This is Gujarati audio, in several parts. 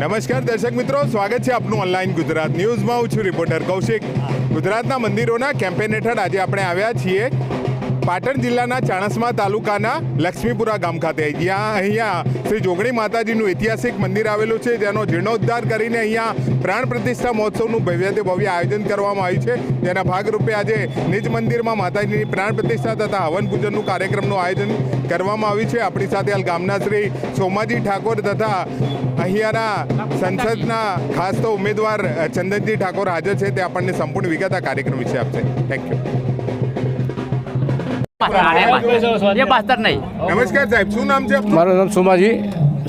નમસ્કાર દર્શક મિત્રો, સ્વાગત છે આપનું ઓનલાઈન ગુજરાત ન્યૂઝમાં. હું છું રિપોર્ટર કૌશિક. ગુજરાતના મંદિરોના કેમ્પેન હેઠળ આજે આપણે આવ્યા છીએ. પાટણ જિલ્લાના ચાણસ્મા તાલુકાના લક્ષ્મીપુરા ગામ ખાતે. જ્યાં અહીંયા શ્રી જોગણી માતાજીનું ઐતિહાસિક મંદિર આવેલું છે. જેનો જીર્ણોદ્ધાર કરીને અહીંયા પ્રાણ પ્રતિષ્ઠા મહોત્સવનું ભવ્યતે ભવ્ય આયોજન કરવામાં આવ્યું છે. જેના ભાગરૂપે આજે નિજ મંદિરમાં માતાજીની પ્રાણ પ્રતિષ્ઠા તથા હવન પૂજનનું કાર્યક્રમનું આયોજન કરવામાં આવ્યું છે. આપણી સાથે હાલ ગામના શ્રી સોમાજી ઠાકોર તથા અહીંયાના સંસદના ખાસ તો ઉમેદવાર ચંદનજી ઠાકોર હાજર છે તે આપણને સંપૂર્ણ વિગત આ કાર્યક્રમ વિશે આપશે. થેન્ક યુ નમસ્કાર સાહેબ શું નામ છે મારું નામ સોમાજી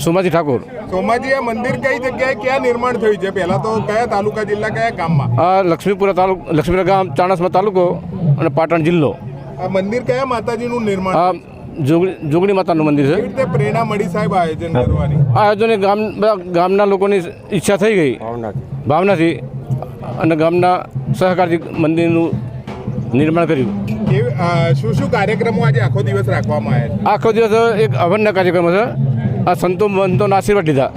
સોમાજી ઠાકોર. સોમાજી આ મંદિર કઈ જગ્યાએ ક્યાં નિર્માણ થયું છે? પહેલા તો કયા તાલુકા જિલ્લા કયા ગામમાં? લક્ષ્મીપુરા તાલુકો લક્ષ્મીપુરા ગામ ચાણસમા તાલુકો અને પાટણ જિલ્લો. આ મંદિર કયા માતાજીનું નિર્માણ જોગણી જોગણી માતાનું મંદિર છે. રીતે પ્રેરણા મળી સાહેબ આયોજન કરવાની? આયોજન ગામ બધા ગામના લોકોની ઈચ્છા થઈ ગઈ. ભાવનાથી. અને ગામના સહકારથી મંદિરનું નિર્માણ કર્યું. શું શું કાર્યક્રમો આજે આખો દિવસ રાખવામાં આવ્યા આખો દિવસ એક હવનના કાર્યક્રમ છે. આ સંતો મંતોના આશીર્વાદ લીધા.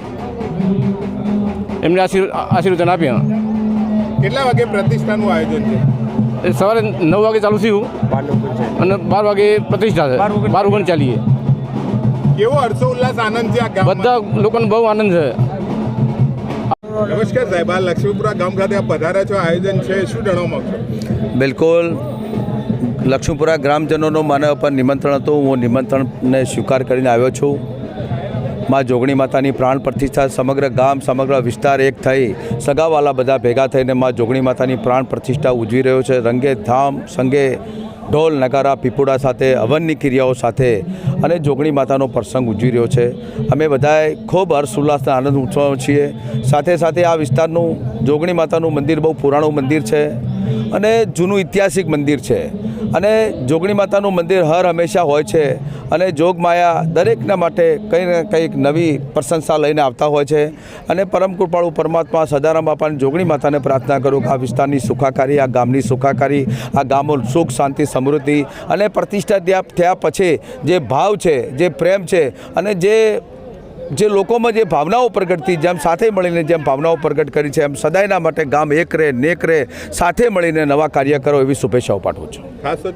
એમને આશીર્ આશીર્વાદન આપ્યા. કેટલા વાગે પ્રતિષ્ઠાનું આયોજન છે? એ સવારે નવ વાગે ચાલુ થયું. અને બાર વાગે પ્રતિષ્ઠા છે. બાર ઓગણ ચાલીએ. કેવો હર્ષો ઉલ્લાસ આનંદ છે આ બધા લોકોને બહુ આનંદ છે. નમસ્કાર સાહેબ આ લક્ષ્મીપુરા ગામ ખાતે આપ પધાર્યા છો આયોજન છે શું જણાવવા માંગશો? બિલકુલ. લક્ષ્મીપુરા ગ્રામજનોનો મને પર નિમંત્રણ હતું. હું નિમંત્રણને સ્વીકાર કરીને આવ્યો છું. માં જોગણી માતાની પ્રાણ પ્રતિષ્ઠા સમગ્ર ગામ, સમગ્ર વિસ્તાર એક થઈ. સગાવાલા બધા ભેગા થઈને માં જોગણી માતાની પ્રાણ પ્રતિષ્ઠા ઉજવી રહ્યો છે. રંગે ધામ, સંગે ઢોલ, નગારા, પીપુડા સાથે, હવનની ક્રિયાઓ સાથે અને જોગણી માતાનો પ્રસંગ ઉજવી રહ્યો છે. અમે બધાએ ખૂબ હર્ષ ઉલ્લાસના આનંદ ઉઠવા છીએ. સાથે સાથે આ વિસ્તારનું જોગણી માતાનું મંદિર બહુ પુરાણું મંદિર છે. અને જૂનું ઐતિહાસિક મંદિર છે. અને જોગણી માતાનું મંદિર હર હંમેશા હોય છે. અને જોગમાયા દરેકના માટે કંઈ ને કંઈક નવી પ્રશંસા લઈને આવતા હોય છે. અને પરમ કૃપાળુ પરમાત્મા સદારામ બાપાની જોગણી માતાને પ્રાર્થના કરું કે આ વિસ્તારની સુખાકારી, આ ગામની સુખાકારી, આ ગામો સુખ, શાંતિ, સમૃદ્ધિ અને પ્રતિષ્ઠા થયા પછી જે ભાવ છે, જે પ્રેમ છે અને જે જે લોકોમાં જે ભાવનાઓ પ્રગટ થઈ, જેમ સાથે મળીને જેમ ભાવનાઓ પ્રગટ કરી છે, એમ સદાયના માટે ગામ એક રહે, નેક રહે, સાથે મળીને નવા કાર્ય કરો એવી શુભેચ્છાઓ પાઠવું છું. ખાસ